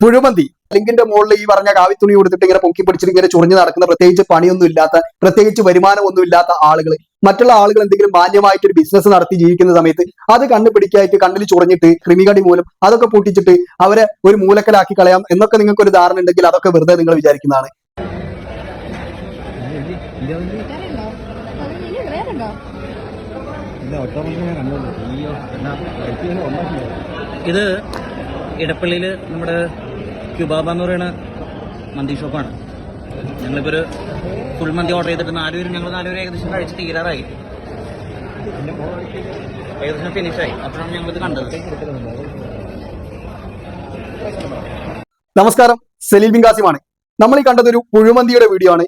പുഴുമന്തി ലിങ്കിന്റെ മുകളിൽ ഈ പറഞ്ഞ കാവിത്തുണി കൊടുത്തിട്ട് ഇങ്ങനെ പൊക്കി പിടിച്ചിട്ട് ഇങ്ങനെ ചുറിഞ്ഞു നടക്കുന്ന പ്രത്യേകിച്ച് പണിയൊന്നും ഇല്ലാത്ത പ്രത്യേകിച്ച് വരുമാനമൊന്നും ഇല്ലാത്ത ആളുകൾ മറ്റുള്ള ആളുകൾ എന്തെങ്കിലും മാന്യമായിട്ട് ഒരു ബിസിനസ് നടത്തി ജീവിക്കുന്ന സമയത്ത് അത് കണ്ണു പിടിക്കായിട്ട് കണ്ണിൽ ചൊറിഞ്ഞിട്ട് കൃമികടി മൂലം അതൊക്കെ പൂട്ടിച്ചിട്ട് അവരെ ഒരു മൂലക്കലാക്കി കളയാം എന്നൊക്കെ നിങ്ങൾക്ക് ഒരു ധാരണ ഉണ്ടെങ്കിൽ അതൊക്കെ വെറുതെ നിങ്ങൾ വിചാരിക്കുന്നതാണ്? ഇത് ഇടപ്പള്ളിയിൽ നമ്മുടെ ക്യുബാബ എന്ന് പറയുന്ന മന്തി ഷോപ്പാണ് ഞങ്ങളിപ്പോൾ ഒരു ഫുൾ മന്തി ഓർഡർ ചെയ്തിട്ട് നാലുപേരും ഞങ്ങൾ നാലുപേരും ഏകദേശം കഴിച്ച് തീരാറായി. ഏകദേശം ഫിനിഷായി അപ്പോഴാണ് ഞങ്ങളിത് കണ്ടത്. നമസ്കാരം. സലീൽ ബിങ്കാസിമാണ് നമ്മൾ ഈ കണ്ടത് ഒരു പുഴുമന്തിയുടെ വീഡിയോ ആണ്.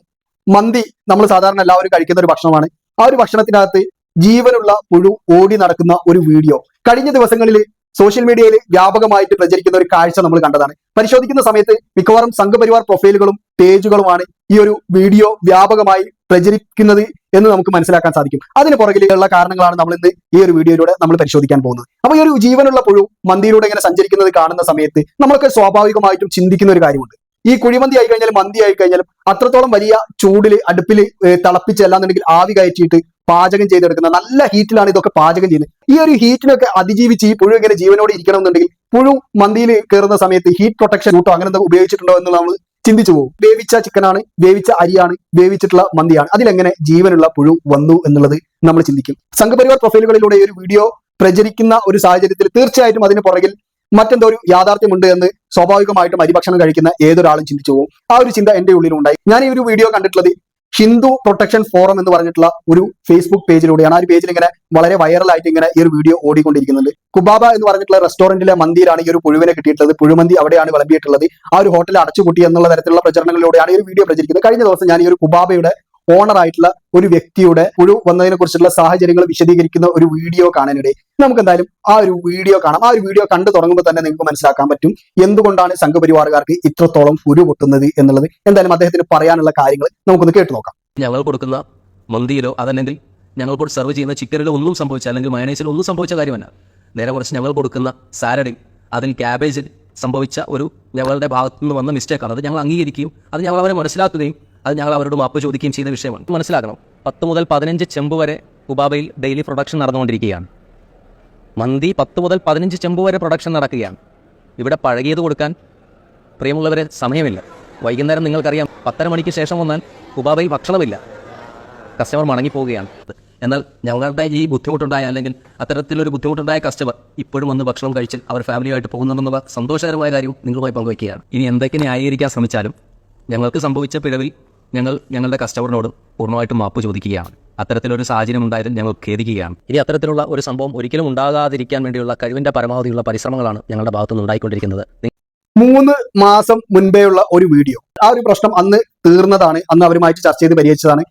മന്തി നമ്മൾ സാധാരണ എല്ലാവരും കഴിക്കുന്ന ഒരു ഭക്ഷണമാണ്. ആ ഒരു ഭക്ഷണത്തിനകത്ത് ജീവനുള്ള പുഴു ഓടി നടക്കുന്ന ഒരു വീഡിയോ കഴിഞ്ഞ ദിവസങ്ങളിൽ സോഷ്യൽ മീഡിയയിൽ വ്യാപകമായിട്ട് പ്രചരിക്കുന്ന ഒരു കാഴ്ച നമ്മൾ കണ്ടതാണ്. പരിശോധിക്കുന്ന സമയത്ത് മിക്കവാറും സംഘപരിവാർ പ്രൊഫൈലുകളും പേജുകളുമാണ് ഈ ഒരു വീഡിയോ വ്യാപകമായി പ്രചരിക്കുന്നത് എന്ന് നമുക്ക് മനസ്സിലാക്കാൻ സാധിക്കും. അതിന് പുറകിലുള്ള കാരണങ്ങളാണ് നമ്മൾ ഇന്ന് ഈ ഒരു വീഡിയോയിലൂടെ നമ്മൾ പരിശോധിക്കാൻ പോകുന്നത്. അപ്പൊ ഈ ഒരു ജീവനുള്ള പുഴു മന്തിയിലൂടെ ഇങ്ങനെ സഞ്ചരിക്കുന്നത് കാണുന്ന സമയത്ത് നമ്മളൊക്കെ സ്വാഭാവികമായിട്ടും ചിന്തിക്കുന്ന ഒരു കാര്യമുണ്ട്. ഈ കുഴിമന്തി ആയി കഴിഞ്ഞാലും മന്തി ആയി കഴിഞ്ഞാലും അത്രത്തോളം വലിയ ചൂടിൽ അടുപ്പിൽ തിളപ്പിച്ച് അല്ലാന്നുണ്ടെങ്കിൽ ആവി കയറ്റിയിട്ട് പാചകം ചെയ്തെടുക്കുന്നത്. നല്ല ഹീറ്റിലാണ് ഇതൊക്കെ പാചകം ചെയ്യുന്നത്. ഈ ഒരു ഹീറ്റിനൊക്കെ അതിജീവിച്ച് ഈ പുഴു ഇങ്ങനെ ജീവനോട് ഇരിക്കണം എന്നുണ്ടെങ്കിൽ പുഴു മന്തിയിൽ കയറുന്ന സമയത്ത് ഹീറ്റ് പ്രൊട്ടക്ഷൻ കൂട്ടോ അങ്ങനെ ഉപയോഗിച്ചിട്ടുണ്ടോ എന്ന് നമ്മൾ ചിന്തിച്ചു പോകും. വേവിച്ച ചിക്കനാണ് വേവിച്ച അരിയാണ് വേവിച്ചിട്ടുള്ള മന്തിയാണ്. അതിലെങ്ങനെ ജീവനുള്ള പുഴു വന്നു എന്നുള്ളത് നമ്മൾ ചിന്തിക്കും. സംഘപരിവാർ പ്രൊഫൈലുകളിലൂടെ ഒരു വീഡിയോ പ്രചരിക്കുന്ന ഒരു സാഹചര്യത്തിൽ തീർച്ചയായിട്ടും അതിന് പുറകിൽ മറ്റെന്തോ ഒരു യാഥാർത്ഥ്യമുണ്ട് എന്ന് സ്വാഭാവികമായിട്ടും അരിഭക്ഷണം കഴിക്കുന്ന ഏതൊരാളും ചിന്തിച്ചു പോകും. ആ ഒരു ചിന്ത എന്റെ ഉള്ളിലുണ്ടായി. ഞാൻ ഈ ഒരു വീഡിയോ കണ്ടിട്ടുള്ളത് ഹിന്ദു പ്രൊട്ടക്ഷൻ ഫോറം എന്ന് പറഞ്ഞിട്ടുള്ള ഒരു ഫേസ്ബുക്ക് പേജിലൂടെയാണ് ആ ഒരു പേജിൽ ഇങ്ങനെ വളരെ വൈറലായിട്ട് ഇങ്ങനെ ഈ ഒരു വീഡിയോ ഓടിക്കൊണ്ടിരിക്കുന്നുണ്ട്. കുബാബ എന്ന് പറഞ്ഞിട്ടുള്ള റെസ്റ്റോറന്റിലെ മന്തിയിലാണ് ഈ ഒരു പുഴുവിനെ കിട്ടിയിട്ടുള്ളത്. പുഴുമന്തി അവിടെയാണ് വിളമ്പിയിട്ടുള്ളത്. ആ ഒരു ഹോട്ടൽ അടച്ചുപൂട്ടി എന്നുള്ള തരത്തിലുള്ള പ്രചരണങ്ങളിലൂടെയാണ് ഈ ഒരു വീഡിയോ പ്രചരിക്കുന്നത്. കഴിഞ്ഞ ദിവസം ഞാൻ ഈ ഒരു കുബാബയുടെ ഓണർ ആയിട്ടുള്ള ഒരു വ്യക്തിയുടെ പുഴു വന്നതിനെ കുറിച്ചുള്ള സാഹചര്യങ്ങൾ വിശദീകരിക്കുന്ന ഒരു വീഡിയോ കാണാനിടയിൽ നമുക്ക് എന്തായാലും ആ ഒരു വീഡിയോ കാണാം. ആ ഒരു വീഡിയോ കണ്ടു തുടങ്ങുമ്പോൾ തന്നെ നിങ്ങൾക്ക് മനസ്സിലാക്കാൻ പറ്റും എന്തുകൊണ്ടാണ് സംഘപരിവാറുകാർക്ക് ഇത്രത്തോളം പുഴു പൊട്ടുന്നത് എന്നുള്ളത്. എന്തായാലും അദ്ദേഹത്തിന് പറയാനുള്ള കാര്യങ്ങൾ നമുക്കൊന്ന് കേട്ടു നോക്കാം. ഞങ്ങൾ കൊടുക്കുന്ന മന്തിയിലോ അതല്ലെങ്കിൽ ഞങ്ങൾ ഇപ്പോൾ സെർവ് ചെയ്യുന്ന ചിക്കനിലോ ഒന്നും സംഭവിച്ച അല്ലെങ്കിൽ മയണൈസിലോ ഒന്നും സംഭവിച്ച കാര്യമല്ല. നേരെ കുറച്ച് ഞങ്ങൾ കൊടുക്കുന്ന സാലഡിൽ അതിൽ ക്യാബേജിൽ സംഭവിച്ച ഒരു ഞങ്ങളുടെ ഭാഗത്തു നിന്ന് വന്ന മിസ്റ്റേക്കാണ് അത് ഞങ്ങൾ അംഗീകരിക്കുകയും അത് ഞങ്ങൾ അവരെ മനസ്സിലാക്കുകയും അത് ഞങ്ങൾ അവരോട് മാപ്പ് ചോദിക്കുകയും ചെയ്യുന്ന വിഷയമാണ്. മനസ്സിലാക്കണം. പത്ത് മുതൽ പതിനഞ്ച് ചെമ്പ് വരെ ഉബാബയിൽ ഡെയിലി പ്രൊഡക്ഷൻ നടന്നുകൊണ്ടിരിക്കുകയാണ്. മന്തി പത്ത് മുതൽ പതിനഞ്ച് ചെമ്പ് വരെ പ്രൊഡക്ഷൻ നടക്കുകയാണ്. ഇവിടെ പഴകിയത് കൊടുക്കാൻ പ്രിയമുള്ളവരെ സമയമില്ല. വൈകുന്നേരം നിങ്ങൾക്കറിയാം പത്തര മണിക്ക് ശേഷം വന്നാൽ ഉബാബയിൽ ഭക്ഷണമില്ല. കസ്റ്റമർ മടങ്ങിപ്പോവുകയാണ് എന്നാൽ ഞങ്ങളുടെ ഈ ബുദ്ധിമുട്ടുണ്ടായ അല്ലെങ്കിൽ അത്തരത്തിലൊരു ബുദ്ധിമുട്ടുണ്ടായ കസ്റ്റമർ ഇപ്പോഴും വന്ന് ഭക്ഷണം കഴിച്ച് അവർ ഫാമിലിയായിട്ട് പോകുന്നുണ്ടെന്നുള്ള സന്തോഷകരമായ കാര്യം നിങ്ങളുമായി പങ്കുവയ്ക്കുകയാണ്. ഇനി എന്തൊക്കെ ന്യായീകരിക്കാൻ ശ്രമിച്ചാലും ഞങ്ങൾക്ക് സംഭവിച്ച പിഴവിൽ ഞങ്ങൾ ഞങ്ങളുടെ കസ്റ്റമറിനോട് പൂർണമായിട്ടും മാപ്പ് ചോദിക്കുകയാണ്. അത്തരത്തിലൊരു സാഹചര്യം ഉണ്ടായാലും ഞങ്ങൾ ഖേദിക്കുകയാണ്. ഇനി അത്തരത്തിലുള്ള ഒരു സംഭവം ഒരിക്കലും ഉണ്ടാകാതിരിക്കാൻ വേണ്ടിയുള്ള കഴിവിന്റെ പരമാവധിയുള്ള പരിശ്രമങ്ങളാണ് ഞങ്ങളുടെ ഭാഗത്തുനിന്ന് ഉണ്ടായിക്കൊണ്ടിരിക്കുന്നത്. മൂന്ന് മാസം മുൻപേ ഉള്ള ഒരു വീഡിയോ. ആ ഒരു പ്രശ്നം അന്ന് തീർന്നതാണ്. അന്ന് അവരുമായിട്ട് ചർച്ച ചെയ്ത് പരിഹരിച്ചതാണ്.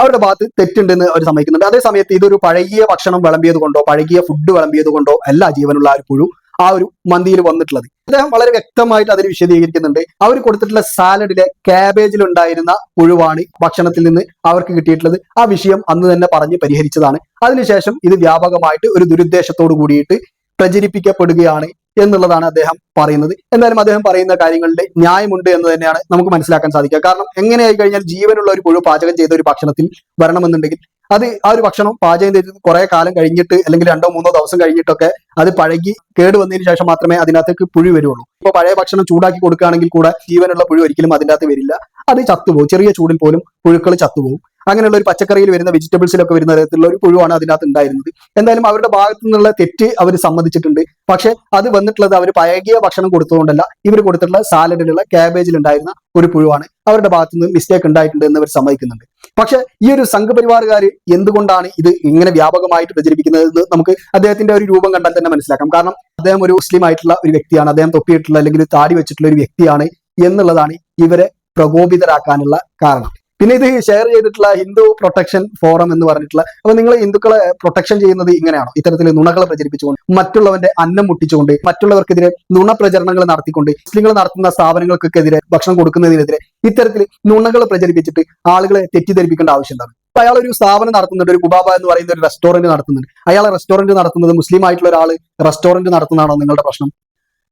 അവരുടെ ഭാഗത്ത് തെറ്റുണ്ടെന്ന് അവർ സമ്മതിക്കുന്നുണ്ട്. അതേ സമയത്ത് ഇതൊരു പഴകിയ ഭക്ഷണം വിളമ്പിയത് കൊണ്ടോ പഴകിയ ഫുഡ് വിളമ്പിയത് കൊണ്ടോ അല്ല ജീവനുള്ള ആ ഒരു പുഴു. ആ ഒരു മന്തിയിൽ വന്നിട്ടുള്ളത്. അദ്ദേഹം വളരെ വ്യക്തമായിട്ട് അതിൽ വിശദീകരിക്കുന്നുണ്ട്. അവർ കൊടുത്തിട്ടുള്ള സാലഡിലെ ക്യാബേജിൽ ഉണ്ടായിരുന്ന പുഴുവാണ് ഭക്ഷണത്തിൽ നിന്ന് അവർക്ക് കിട്ടിയിട്ടുള്ളത്. ആ വിഷയം അന്ന് തന്നെ പറഞ്ഞ് പരിഹരിച്ചതാണ്. അതിനുശേഷം ഇത് വ്യാപകമായിട്ട് ഒരു ദുരുദ്ദേശത്തോട് കൂടിയിട്ട് പ്രചരിപ്പിക്കപ്പെടുകയാണ് എന്നുള്ളതാണ് അദ്ദേഹം പറയുന്നത്. എന്തായാലും അദ്ദേഹം പറയുന്ന കാര്യങ്ങളുടെ ന്യായമുണ്ട് എന്ന് തന്നെയാണ് നമുക്ക് മനസ്സിലാക്കാൻ സാധിക്കുക. കാരണം എങ്ങനെയായി കഴിഞ്ഞാൽ ജീവനുള്ള ഒരു പുഴു പാചകം ചെയ്ത ഒരു ഭക്ഷണത്തിൽ വരണമെന്നുണ്ടെങ്കിൽ അത് ആ ഒരു ഭക്ഷണം പാചകം ചെയ്ത് കുറെ കാലം കഴിഞ്ഞിട്ട് അല്ലെങ്കിൽ രണ്ടോ മൂന്നോ ദിവസം കഴിഞ്ഞിട്ടൊക്കെ അത് പഴകി കേട് വന്നതിന് ശേഷം മാത്രമേ അതിനകത്തേക്ക് പുഴു വരുള്ളൂ. ഇപ്പൊ പഴയ ഭക്ഷണം ചൂടാക്കി കൊടുക്കുകയാണെങ്കിൽ കൂടെ ജീവനുള്ള പുഴു ഒരിക്കലും അതിന്റെ അകത്ത് വരില്ല. അത് ചത്തുപോകും. ചെറിയ ചൂടിൽ പോലും പുഴുക്കൾ ചത്തുപോകും. അങ്ങനെയുള്ള ഒരു പച്ചക്കറിയിൽ വരുന്ന വെജിറ്റബിൾസിലൊക്കെ വരുന്ന തരത്തിലുള്ള ഒരു പുഴുവാണ് അതിനകത്ത് ഉണ്ടായിരുന്നത്. എന്തായാലും അവരുടെ ഭാഗത്തു നിന്നുള്ള തെറ്റ് അവർ സമ്മതിച്ചിട്ടുണ്ട്. പക്ഷെ അത് വന്നിട്ടുള്ളത് അവർ പഴകിയ ഭക്ഷണം കൊടുത്തതുകൊണ്ടല്ല. ഇവർ കൊടുത്തിട്ടുള്ള സാലഡിലുള്ള ക്യാബേജിൽ ഉണ്ടായിരുന്ന ഒരു പുഴുവാണ് അവരുടെ ഭാഗത്തു നിന്ന് മിസ്റ്റേക്ക് ഉണ്ടായിട്ടുണ്ട് എന്ന് അവർ സമ്മതിക്കുന്നുണ്ട്. പക്ഷെ ഈ ഒരു സംഘപരിവാറുകാർ എന്തുകൊണ്ടാണ് ഇത് ഇങ്ങനെ വ്യാപകമായിട്ട് പ്രചരിപ്പിക്കുന്നത് എന്ന് നമുക്ക് അദ്ദേഹത്തിന്റെ ഒരു രൂപം കണ്ടാൽ തന്നെ മനസ്സിലാക്കാം. കാരണം അദ്ദേഹം ഒരു മുസ്ലിം ആയിട്ടുള്ള ഒരു വ്യക്തിയാണ്. അദ്ദേഹം തൊപ്പിയിട്ടുള്ള അല്ലെങ്കിൽ താടി വെച്ചിട്ടുള്ള ഒരു വ്യക്തിയാണ് എന്നുള്ളതാണ് ഇവരെ പ്രകോപിതരാക്കാനുള്ള കാരണം. പിന്നെ ഇത് ഷെയർ ചെയ്തിട്ടുള്ള ഹിന്ദു പ്രൊട്ടക്ഷൻ ഫോറം എന്ന് പറഞ്ഞിട്ടുള്ള അപ്പൊ നിങ്ങൾ ഹിന്ദുക്കളെ പ്രൊട്ടക്ഷൻ ചെയ്യുന്നത് ഇങ്ങനെയാണോ. ഇത്തരത്തിൽ നുണകളെ പ്രചരിപ്പിച്ചുകൊണ്ട് മറ്റുള്ളവന്റെ അന്നം മുട്ടിച്ചുകൊണ്ട് മറ്റുള്ളവർക്കെതിരെ നുണ പ്രചരണങ്ങൾ നടത്തിക്കൊണ്ട് മുസ്ലിങ്ങൾ നടത്തുന്ന സ്ഥാപനങ്ങൾക്കെതിരെ ഭക്ഷണം കൊടുക്കുന്നതിനെതിരെ ഇത്തരത്തിൽ നുണകൾ പ്രചരിപ്പിച്ചിട്ട് ആളുകളെ തെറ്റിദ്ധരിപ്പിക്കേണ്ട ആവശ്യം എന്താണ്? അയാൾ ഒരു സ്ഥാപനം നടത്തുന്നുണ്ട് ഒരു കുബാബ എന്ന് പറയുന്ന ഒരു റെസ്റ്റോറന്റ് നടത്തുന്നുണ്ട്. അയാൾ റെസ്റ്റോറന്റ് നടത്തുന്നത് മുസ്ലിം ആയിട്ടുള്ള ഒരാൾ റെസ്റ്റോറന്റ് നടത്തുന്നതാണോ നിങ്ങളുടെ പ്രശ്നം?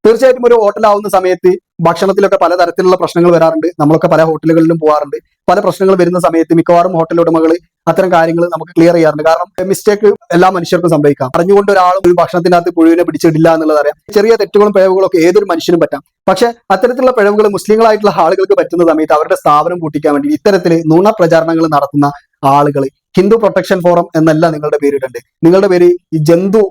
തീർച്ചയായിട്ടും ഒരു ഹോട്ടലാവുന്ന സമയത്ത് ഭക്ഷണത്തിലൊക്കെ പലതരത്തിലുള്ള പ്രശ്നങ്ങൾ വരാറുണ്ട്. നമ്മളൊക്കെ പല ഹോട്ടലുകളിലും പോകാറുണ്ട് പല പ്രശ്നങ്ങൾ വരുന്ന സമയത്ത് മിക്കവാറും ഹോട്ടൽ ഉടമകൾ അത്തരം കാര്യങ്ങൾ നമുക്ക് ക്ലിയർ ചെയ്യാറുണ്ട്. കാരണം മിസ്റ്റേക്ക് എല്ലാ മനുഷ്യർക്കും സംഭവിക്കാം. അറിഞ്ഞുകൊണ്ട് ഒരാൾ ഒരു ഭക്ഷണത്തിനകത്ത് പുഴുവിനെ പിടിച്ചിടില്ല എന്നുള്ളത് അറിയാം. ചെറിയ തെറ്റുകളും പിഴവുകളും ഒക്കെ ഏതൊരു മനുഷ്യനും പറ്റാം. പക്ഷെ അത്തരത്തിലുള്ള പിഴവുകൾ മുസ്ലിങ്ങളായിട്ടുള്ള ആളുകൾക്ക് പറ്റുന്ന സമയത്ത് അവരുടെ സ്ഥാപനം പൂട്ടിക്കാൻ വേണ്ടി ഇത്തരത്തിൽ നുണ പ്രചാരണങ്ങൾ നടത്തുന്ന ആളുകൾ ഹിന്ദു പ്രൊട്ടക്ഷൻ ഫോറം എന്നല്ല നിങ്ങളുടെ പേരിട്ടുണ്ട് നിങ്ങളുടെ പേര് ഈ ജന്തു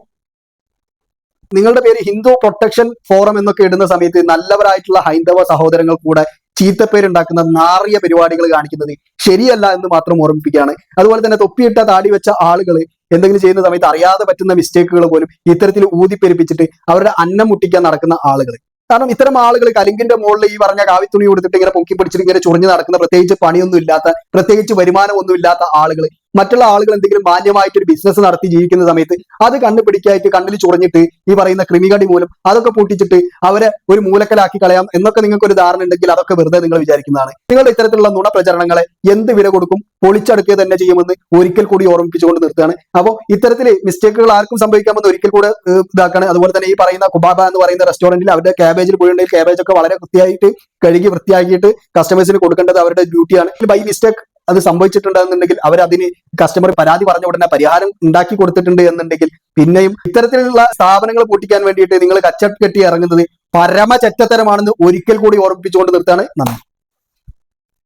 നിങ്ങളുടെ പേര് ഹിന്ദു പ്രൊട്ടക്ഷൻ ഫോറം എന്നൊക്കെ ഇടുന്ന സമയത്ത് നല്ലവരായിട്ടുള്ള ഹൈന്ദവ സഹോദരങ്ങൾ കൂടെ ചീത്തപ്പേരുണ്ടാക്കുന്ന നാറിയ പരിപാടികൾ കാണിക്കുന്നത് ശരിയല്ല എന്ന് മാത്രം ഓർമ്മിപ്പിക്കുകയാണ്. അതുപോലെ തന്നെ തൊപ്പിയിട്ട താടി വെച്ച ആളുകൾ എന്തെങ്കിലും ചെയ്യുന്ന സമയത്ത് അറിയാതെ പറ്റുന്ന മിസ്റ്റേക്കുകൾ പോലും ഇത്തരത്തിൽ ഊതിപ്പെരുപ്പിച്ചിട്ട് അവരുടെ അന്നം മുട്ടിക്കാൻ നടക്കുന്ന ആളുകൾ കാരണം ഇത്തരം ആളുകൾ കലിങ്കിന്റെ മുകളിൽ ഈ പറഞ്ഞ കാവി തുണി കൊടുത്തിട്ട് ഇങ്ങനെ പൊക്കി പിടിച്ചിട്ട് ഇങ്ങനെ ചുറിഞ്ഞു നടക്കുന്ന പ്രത്യേകിച്ച് പണിയൊന്നും ഇല്ലാത്ത പ്രത്യേകിച്ച് വരുമാനമൊന്നും ഇല്ലാത്ത ആളുകൾ മറ്റുള്ള ആളുകൾ എന്തെങ്കിലും മാന്യമായിട്ട് ഒരു ബിസിനസ് നടത്തി ജീവിക്കുന്ന സമയത്ത് അത് കണ്ടുപിടിക്കായിട്ട് കണ്ണിൽ ചുറഞ്ഞിട്ട് ഈ പറയുന്ന കൃമികടി മൂലം അതൊക്കെ പൂട്ടിച്ചിട്ട് അവരെ ഒരു മൂലക്കലാക്കി കളയാം എന്നൊക്കെ നിങ്ങൾക്ക് ഒരു ധാരണ ഉണ്ടെങ്കിൽ അതൊക്കെ വെറുതെ നിങ്ങൾ വിചാരിക്കുന്നതാണ്. നിങ്ങളുടെ ഇത്തരത്തിലുള്ള നുണ പ്രചരണങ്ങളെ എന്ത് വില കൊടുക്കും? പൊളിച്ചടുക്കുക തന്നെ ചെയ്യുമെന്ന് ഒരിക്കൽ കൂടി ഓർമ്മിപ്പിച്ചുകൊണ്ട് നിർത്തുകയാണ്. അപ്പോൾ ഇത്തരത്തിൽ മിസ്റ്റേക്കുകൾ ആർക്കും സംഭവിക്കാമെന്ന് ഒരിക്കൽ കൂടെ ഇതാക്കാണ്. അതുപോലെ തന്നെ ഈ പറയുന്ന കുബാബ എന്ന് പറയുന്ന റെസ്റ്റോറന്റിൽ അവരുടെ ക്യാബേജിൽ പോയിട്ടുണ്ടെങ്കിൽ ക്യാബേജ് ഒക്കെ വളരെ വൃത്തിയായിട്ട് കഴുകി വൃത്തിയാക്കിയിട്ട് കസ്റ്റമേഴ്സിന് കൊടുക്കേണ്ടത് അവരുടെ ഡ്യൂട്ടിയാണ് ബൈ മിസ്റ്റേക്ക് അത് സംഭവിച്ചിട്ടുണ്ടെന്നുണ്ടെങ്കിൽ അവർ അതിന് കസ്റ്റമർ പരാതി പറഞ്ഞ ഉടനെ പരിഹാരം ഉണ്ടാക്കി കൊടുത്തിട്ടുണ്ട് എന്നുണ്ടെങ്കിൽ പിന്നെയും ഇത്തരത്തിലുള്ള സ്ഥാപനങ്ങൾ പൂട്ടിക്കാൻ വേണ്ടിയിട്ട് നിങ്ങൾ കച്ചക്കെട്ടി കെട്ടി ഇറങ്ങുന്നത് പരമ ചെറ്റത്തരമാണെന്ന് ഒരിക്കൽ കൂടി ഓർമ്മിപ്പിച്ചുകൊണ്ട് നിർത്താണ് നന്ദി.